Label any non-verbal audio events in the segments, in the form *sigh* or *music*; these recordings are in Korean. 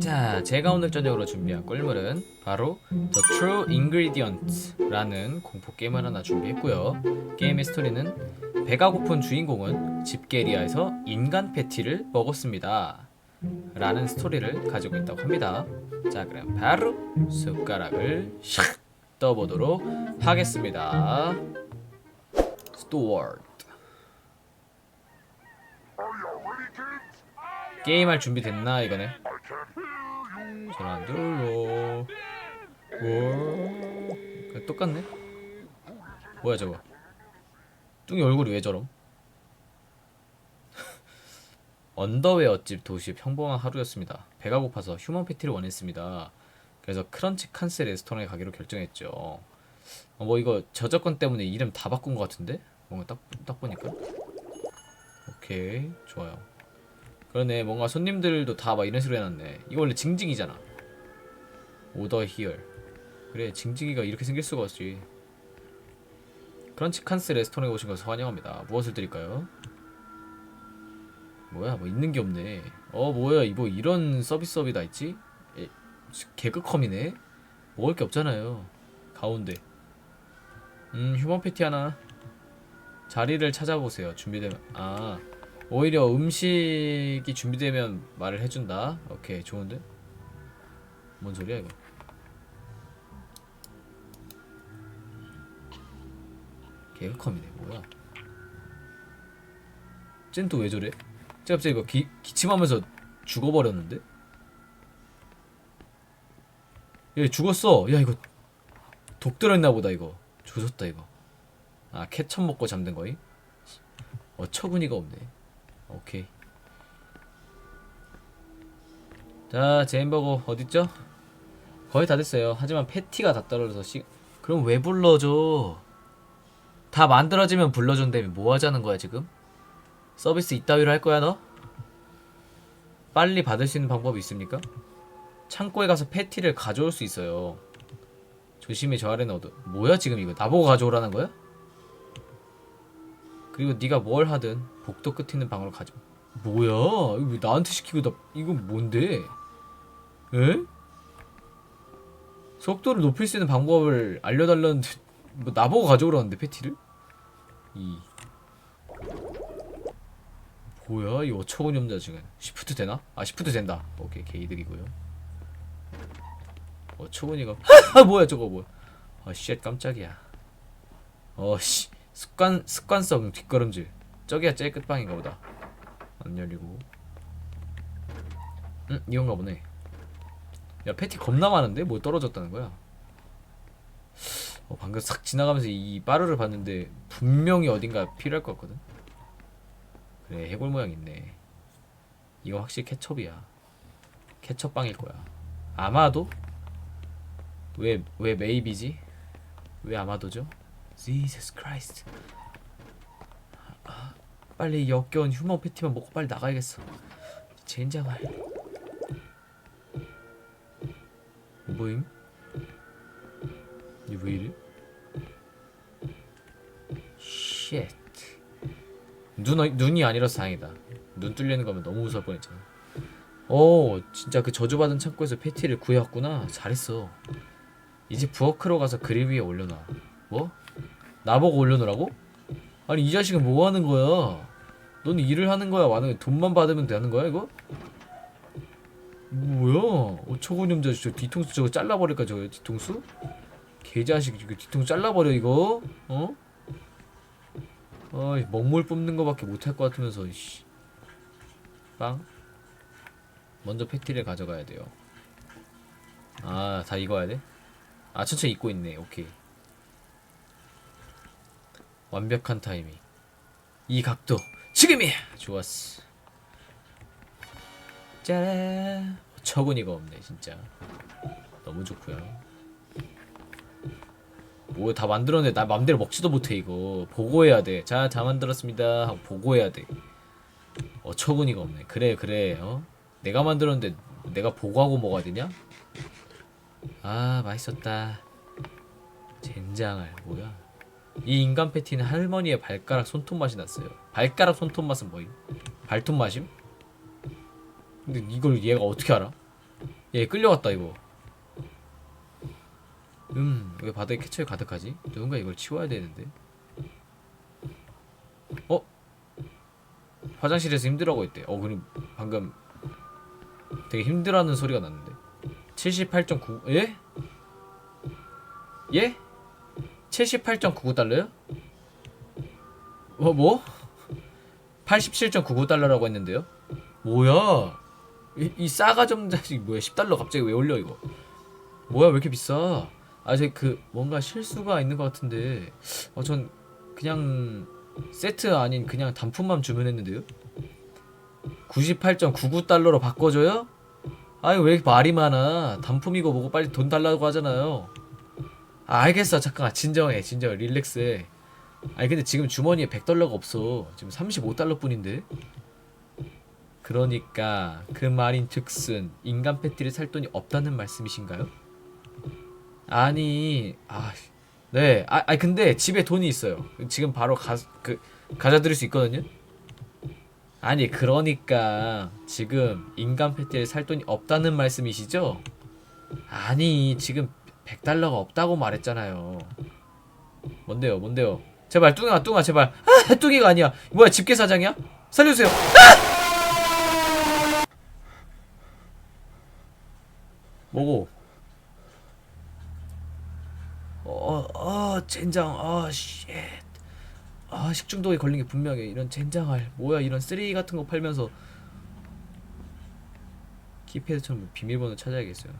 자, 제가 오늘 저녁으로 준비한 꿀물은 바로 The True Ingredients라는 공포 게임을 하나 준비했고요. 게임의 스토리는 배가 고픈 주인공은 집게리아에서 인간 패티를 먹었습니다. 라는 스토리를 가지고 있다고 합니다. 자, 그럼 바로 숟가락을 샥 떠보도록 하겠습니다. 스토어드 게임할 준비 됐나 이거네? 들려. 와, 그냥 똑같네. 뭐야 저거? 뚱이 얼굴이 왜 저럼? *laughs* 언더웨어 집 도시 평범한 하루였습니다. 배가 고파서 휴먼 패티를 원했습니다. 그래서 크런치 칸스 레스토랑에 가기로 결정했죠. 어, 뭐 이거 저작권 때문에 이름 다 바꾼 것 같은데? 뭔가 딱, 딱 보니까. 오케이, 좋아요. 그러네, 뭔가 손님들도 다 막 이런 식으로 해놨네. 이거 원래 징징이잖아. 오더 히얼. 그래, 징징이가 이렇게 생길 수가 없지. 크런치 칸스 레스토랑에 오신 것을 환영합니다. 무엇을 드릴까요? 뭐야, 뭐 있는 게 없네. 어, 뭐야, 이거 이런 서비스업이 다 있지? 에, 개그컴이네. 먹을 게 없잖아요. 가운데. 음, 휴먼 패티 하나. 자리를 찾아보세요. 준비되면. 아, 오히려 음식이 준비되면 말을 해준다. 오케이, 좋은데? 뭔 소리야 이거? 개그컴이네 뭐야? 쟨 또 왜 저래? 쟤 갑자기 뭐 기, 기침하면서 죽어버렸는데? 얘 죽었어. 야 이거 독 들어있나 보다 이거. 조졌다 이거. 아 케첩 먹고 잠든 거임? 어처구니가 없네. 오케이. 자, 제 햄버거 어딨죠? 거의 다 됐어요. 하지만 패티가 다 떨어져서 시... 그럼 왜 불러줘? 다 만들어지면 불러준다며 뭐 하자는 거야 지금? 서비스 이따위로 할 거야 너? 빨리 받을 수 있는 방법이 있습니까? 창고에 가서 패티를 가져올 수 있어요. 조심히 저 아래는 어두. 뭐야 지금 이거 나보고 가져오라는 거야? 그리고 네가 뭘 하든 복도 끝에 있는 방으로 가져. 뭐야? 이거 왜 나한테 시키고 나 이건 뭔데? 에? 속도를 높일 수 있는 방법을 알려달라는데 *laughs* 뭐 나보고 가져오라는데 패티를? 이 뭐야 이 어처구니 없는 지금 시프트 되나? 아 시프트 된다 오케이 개이득이고요 어처구니가 *laughs* 아 뭐야 저거 뭐야. 아씨 깜짝이야. 어씨 습관 습관성 뒷걸음질. 저기야 제일 끝방인가 보다. 안 열리고. 응 이건가 보네. 야 패티 겁나 많은데? 뭐 떨어졌다는 거야? 어, 방금 싹 지나가면서 이 빠르를 봤는데 분명히 어딘가 필요할 것 같거든? 그래 해골 모양 있네. 이거 확실히 케첩이야. 케첩빵일 거야. 아마도 왜 왜 메이비지 왜 아마도죠 Jesus Christ 아, 빨리 이 역겨운 휴먼 패티만 먹고 빨리 나가야겠어 젠장할 뭐임? 이게 왜 이래? 쉣. 눈, 어- 눈이 아니라서 다행이다. 눈 뚫리는 거면 너무 무서울 뻔했잖아. 오, 진짜 그 저주받은 창고에서 패티를 구해왔구나. 잘했어. 이제 부엌으로 가서 그릴 위에 올려놔. 뭐? 나보고 올려놓으라고? 아니 이 자식은 뭐 하는 거야? 넌 일을 하는 거야? 만약에 돈만 받으면 되는 거야 이거? 뭐야? 어처구니 없는 자식 저 뒤통수 저거 잘라버릴까 저거 뒤통수? 개자식 이거 뒤통수 잘라버려 이거? 어? 어이 먹물 뽑는 거밖에 못할 것 같으면서 씨. 빵 먼저 패티를 가져가야 돼요 아 다 익어야 돼? 아 천천히 익고 있네. 오케이. 완벽한 타이밍. 이 각도. 지금이야 좋았어. 짜란. 어처구니가 없네 진짜. 너무 좋고요. 뭐 다 만들었는데 나 맘대로 먹지도 못해 이거. 보고해야 돼자 다 만들었습니다. 하고 보고해야 돼. 어처구니가 없네. 그래 그래. 어? 내가 만들었는데 내가 보고하고 먹어야 되냐 아 맛있었다 젠장할 뭐야 이 인간 패티는 할머니의 발가락 손톱 맛이 났어요. 발가락 손톱 맛은 뭐임? 발톱 맛임? 근데 이걸 얘가 어떻게 알아? 얘 끌려갔다 이거. 음, 왜 바닥에 케첩이 가득하지? 누군가 이걸 치워야 되는데. 어? 화장실에서 힘들어하고 있대. 어, 그럼 방금 되게 힘들어하는 소리가 났는데. 78.9 예? 예? 78.99달러요? 어 뭐? 87.99달러라고 했는데요? 뭐야? 이, 이 없는 자식 *laughs* 뭐야? 10달러 갑자기 왜 올려 이거? 뭐야 왜 이렇게 비싸? 아저그 뭔가 실수가 있는 것 같은데 어 전 그냥 세트 아닌 그냥 단품만 주문했는데요? 98.99달러로 바꿔줘요? 아니 왜 말이 많아? 단품이고 뭐고 빨리 돈 달라고 하잖아요. 아, 알겠어. 잠깐 진정해. 진정해. 릴렉스해. 아니 근데 지금 주머니에 100달러가 없어. 지금 35달러 뿐인데. 그러니까 그 말인 즉슨 인간 패티를 살 돈이 없다는 말씀이신가요? 아니 아 네. 아, 아니 근데 집에 돈이 있어요. 지금 바로 가 그 가져드릴 수 있거든요 아니 그러니까 지금 인간 패티를 살 돈이 없다는 말씀이시죠? 아니 지금 100달러가 없다고 말했잖아요. 뭔데요? 뭔데요? 제발 뚱아 뚱아 제발 아 뚱이가 아니야 뭐야 집게 사장이야? 살려주세요 아! 뭐고? 어, 어, 젠장, 아, 쉣. 아, 식중독에 걸린 게 분명해. 이런 젠장할. 뭐야, 이런 쓰레기 같은 거 팔면서. 키패드처럼 비밀번호 찾아야겠어요.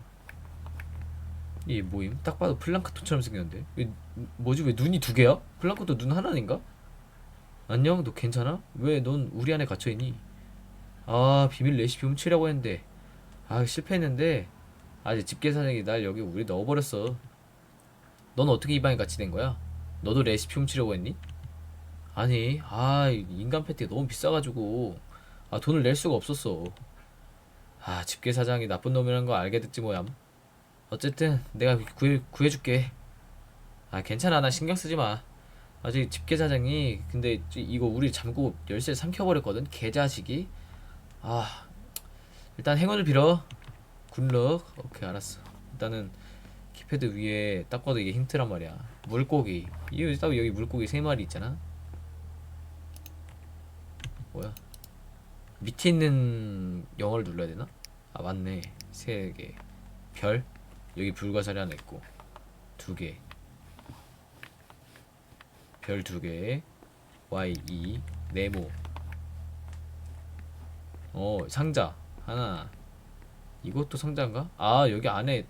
이게 뭐임? 딱 봐도 플랑크톤처럼 생겼는데. 왜, 뭐지, 왜 눈이 두 개야? 플랑크톤 눈 하나인가? 안녕, 너 괜찮아? 왜 넌 우리 안에 갇혀있니? 아, 비밀 레시피 훔치려고 했는데. 아, 실패했는데. 아직 집게사장이 날 여기 우리 넣어버렸어. 넌 어떻게 이 방에 같이 된 거야? 너도 레시피 훔치려고 했니? 아니, 아, 이 인간 패티가 너무 비싸가지고, 아, 돈을 낼 수가 없었어. 아, 집게 사장이 나쁜 놈이라는 거 알게 됐지 뭐야. 어쨌든 내가 구해 구해줄게. 아, 괜찮아, 나 신경 쓰지 마. 아직 집게 사장이 근데 이거 우리 잠고 열쇠 삼켜버렸거든, 개자식이. 아, 일단 행운을 빌어. 굿럭. 오케이, 알았어. 일단은 키패드 위에 딱 봐도 이게 힌트란 말이야. 물고기. 딱 여기 물고기 세 마리 있잖아. 뭐야? 밑에 있는 영어를 눌러야 되나? 아 맞네. 세 개. 별. 여기 불가사리 하나 있고 두 개. 별 두 개. Y 2 네모. 어 상자 하나. 이것도 상자인가? 아 여기 안에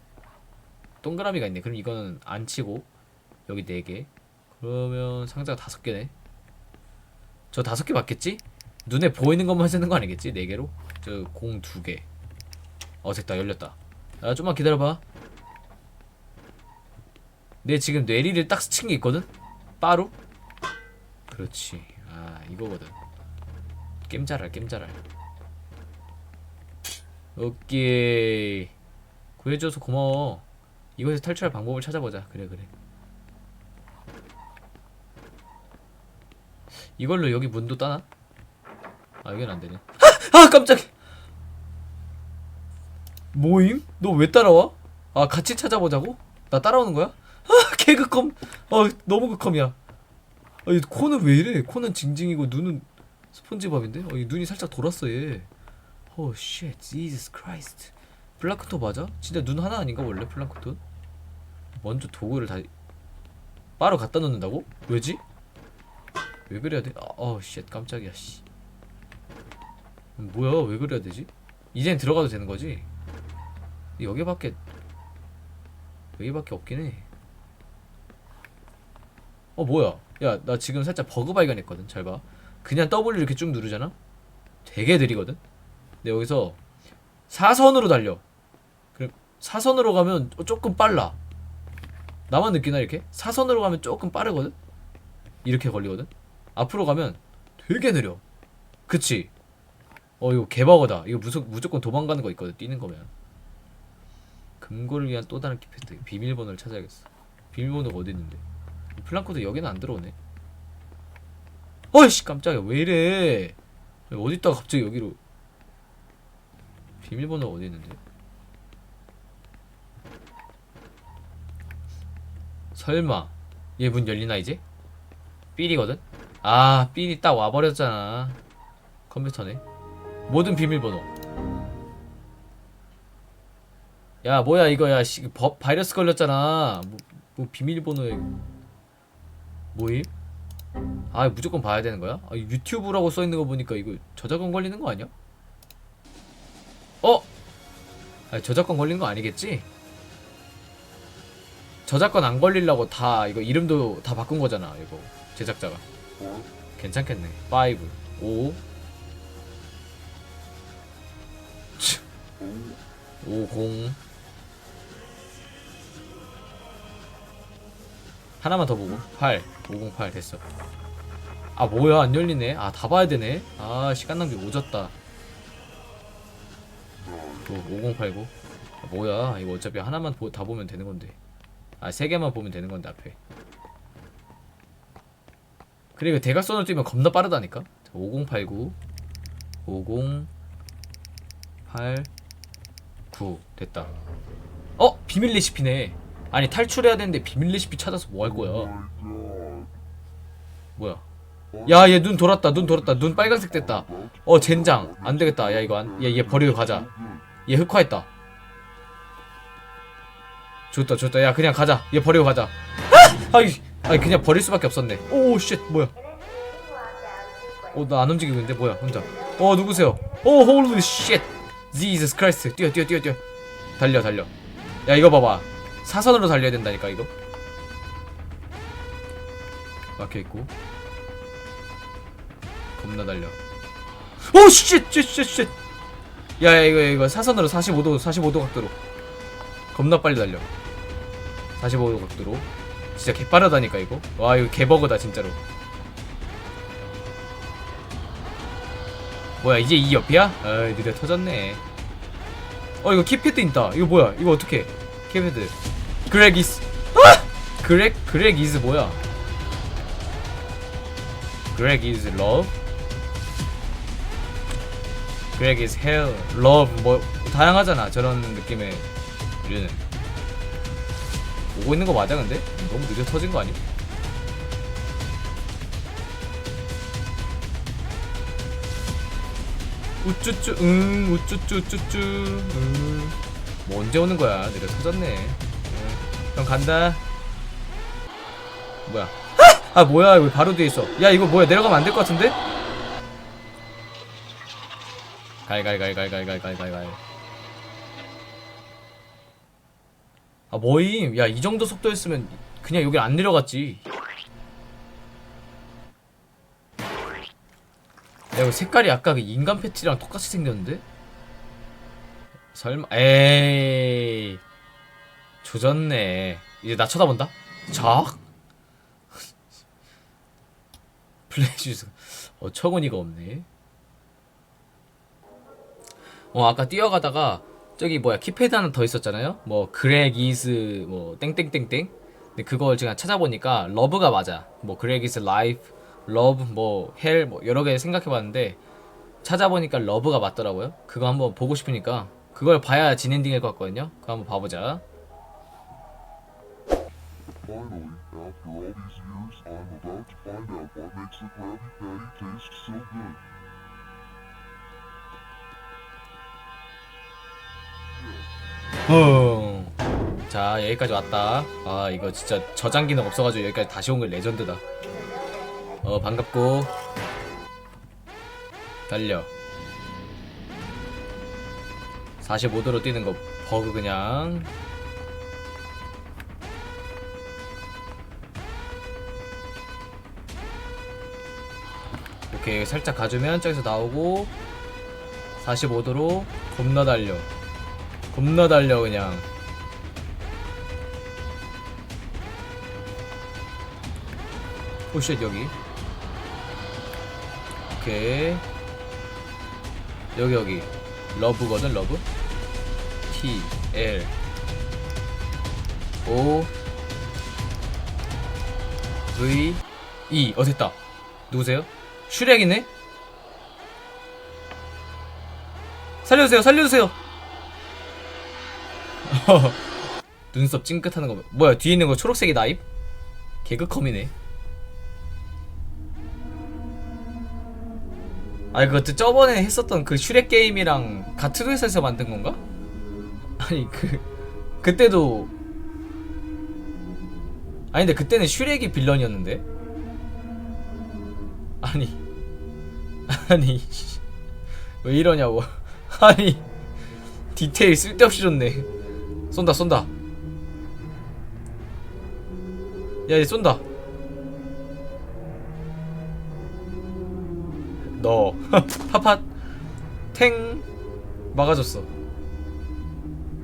동그라미가 있네. 그럼 이거는 안 치고 여기 네 개. 그러면 상자가 다섯 개네. 저 다섯 개 맞겠지? 눈에 보이는 것만 쓰는 거 아니겠지? 네 개로? 저 공 두 개. 어 됐다 열렸다. 아 좀만 기다려봐. 내 지금 뇌리를 딱 스친 게 있거든? 빠루? 그렇지. 아 이거거든. 겜자랄 겜자랄. 오케이. 구해줘서 고마워. 이곳에서 탈출할 방법을 찾아보자. 그래 그래. 이걸로 여기 문도 따나? 아 여긴 안 되네. 아, *laughs* 아 깜짝이야. 뭐임? 너 왜 따라와? 아 같이 찾아보자고? 나 따라오는 거야? 아 개극컴. 아 너무 극컴이야. 아, 이 코는 왜 이래? 코는 징징이고 눈은 스폰지밥인데? 어, 이 눈이 살짝 돌았어 얘. 오 쉣, Jesus Christ. 플라크톤 맞아? 진짜 눈 하나 아닌가 원래 플라크톤? 먼저 도구를 다 바로 갖다 놓는다고? 왜지? 왜 그래야 돼? 아, 어, 쉣, 깜짝이야, 씨. 뭐야, 왜 그래야 되지? 이젠 들어가도 되는 거지? 여기밖에 여기밖에 없긴 해. 어 뭐야? 야 나 지금 살짝 버그 발견했거든. 잘 봐. 그냥 W 이렇게 쭉 누르잖아. 되게 느리거든. 근데 여기서 사선으로 달려. 그럼 사선으로 가면 조금 빨라. 나만 느끼나 이렇게? 사선으로 가면 조금 빠르거든. 이렇게 걸리거든. 앞으로 가면 되게 느려. 그치? 어 이거 개버거다. 이거 무조, 무조건 도망가는 거 있거든. 뛰는 거면. 금고를 위한 또 다른 키패드 비밀번호를 찾아야겠어. 비밀번호가 어디 있는데? 플랑코드 여기는 안 들어오네 어이씨 깜짝이야 왜 이래 어디 있다가 갑자기 여기로 비밀번호가 어디 있는데 설마 얘 문 열리나 이제? 삘이거든? 아 삘이 딱 와버렸잖아 컴퓨터네 모든 비밀번호 야 뭐야 이거 야 씨, 버, 바이러스 걸렸잖아 뭐, 뭐 비밀번호에 뭐임? 아 무조건 봐야 되는 거야? 아, 유튜브라고 써있는 거 보니까 이거 저작권 걸리는 거 아니야? 어? 아 저작권 걸린 거 아니겠지? 저작권 안 걸리려고 다 이거 이름도 다 바꾼 거잖아 이거 제작자가 괜찮겠네 5 5 50 하나만 더 보고. 8 508 됐어. 아 뭐야. 안 열리네. 아 다 봐야 되네. 아 시간 낭비 오졌다. 또5089 아, 뭐야. 이거 어차피 하나만 보, 다 보면 되는 건데. 아 세 개만 보면 되는 건데 앞에. 그래 이거 대각선으로 뛰면 겁나 빠르다니까? 자, 5089 5089 됐다. 어? 비밀 레시피네. 아니 탈출해야 되는데 비밀 레시피 찾아서 뭐 할 거야? 뭐야? 야 얘 눈 돌았다 눈 돌았다 눈 빨간색 됐다. 어 젠장. 안 되겠다. 야 이거 안, 얘, 얘 버리고 가자. 얘 흑화했다. 좋다 좋다. 야 그냥 가자. 얘 버리고 가자. 아! 아이 아이 그냥 버릴 수밖에 없었네. 오쉣 뭐야? 어 나 안 움직이고 있는데 뭐야 혼자. 어 누구세요? 오 홀리 쉣 지저스 크라이스트 뛰어 뛰어 뛰어 뛰어. 달려 달려. 야 이거 봐봐. 사선으로 달려야 된다니까 이거. 막혀있고. 겁나 달려. 오 쉣! 쉣! 쉣! 쉣! 야, 야 이거 이거 사선으로 45도 45도 각도로. 겁나 빨리 달려. 45도 각도로. 진짜 개빠르다니까 이거. 와 이거 개버그다 진짜로 뭐야 이제 이 옆이야? 아이 느려 터졌네. 어 이거 키패드 있다. 이거 뭐야? 이거 어떻게 키패드. 그렉 이스 아! 그렉 그렉 이즈 뭐야? 그렉 이즈 러브 그렉 이즈 헬 러브 뭐 다양하잖아 저런 느낌의 류는. 오고 있는 거 맞아 근데? 너무 느려 터진 거 아니야? 우쭈쭈 응 우쭈쭈 우쭈쭈. 응뭐 언제 오는 거야? 느려 터졌네. 응. 형 간다. 뭐야? 아 뭐야? 왜 바로 뒤에 있어. 야 이거 뭐야? 내려가면 안 될 것 같은데? 갈갈갈갈갈갈갈갈 아 뭐임? 야 이 정도 속도였으면 그냥 여기 안 내려갔지 이거 색깔이 아까 그 인간 패티랑 똑같이 생겼는데? 설마 에이. 조졌네. 이제 나 쳐다본다. 작. *laughs* 플래시스. 어처구니가 없네. 어 아까 뛰어가다가 저기 뭐야 키패드 하나 더 있었잖아요? 뭐 그렉 이즈 뭐 땡땡땡땡. 근데 그걸 제가 찾아보니까 러브가 맞아. 뭐 그렉 이즈 라이프 러브 뭐 헬 뭐 여러 개 생각해봤는데 찾아보니까 러브가 맞더라고요. 그거 한번 보고 싶으니까 그걸 봐야 진엔딩일 것 같거든요. 그거 한번 봐보자. Finally, after all these years, I'm about to find out what makes a Krabby Patty taste so good. 어. 자 여기까지 왔다. 아 이거 진짜 저장 기능 없어가지고 여기까지 다시 온거 레전드다 어 반갑고. 달려. 45도로 뛰는 거 버그 그냥. 오케이 살짝 가주면 저기서 나오고 45도로 겁나 달려. 겁나 달려 그냥. 오쉣 여기 오케이. 여기 여기. 러브거든 러브? T L. O. V. E. 어 됐다. 누구세요? 슈렉이네? 살려주세요 살려주세요. *laughs* 눈썹 찡긋하는 거 뭐야 뒤에 있는 거 초록색이 나입? 개그컴이네 아니 그것도 저번에 했었던 그 슈렉 게임이랑 같은 회사에서 만든 건가? 아니 그 그때도 아니 근데 그때는 슈렉이 빌런이었는데 아니 아니 씨. *laughs* 왜 이러냐고 *laughs* 아니 디테일 쓸데없이 좋네 쏜다 쏜다 야얘 쏜다 너 *laughs* 파팟 탱 막아줬어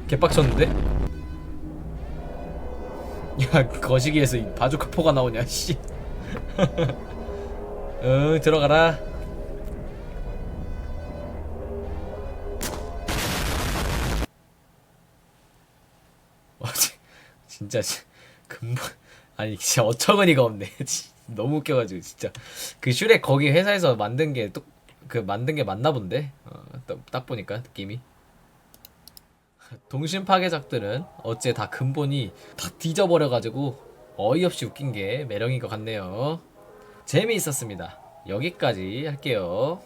개빡쳤는데? *laughs* 야 거시기에서 이 바주카 포가 나오냐 씨. 응 *laughs* 들어가라. 와 지- 진짜 지- 근본 아니 진짜 어처구니가 없네. *laughs* 지- 너무 웃겨가지고 진짜 그 슈렉 거기 회사에서 만든 게 또 그 만든 게 맞나 본데 어, 딱- 딱 보니까 느낌이. 동심 파괴작들은 어째 다 근본이 다 뒤져버려가지고 어이없이 웃긴 게 매력인 것 같네요. 재미있었습니다. 여기까지 할게요.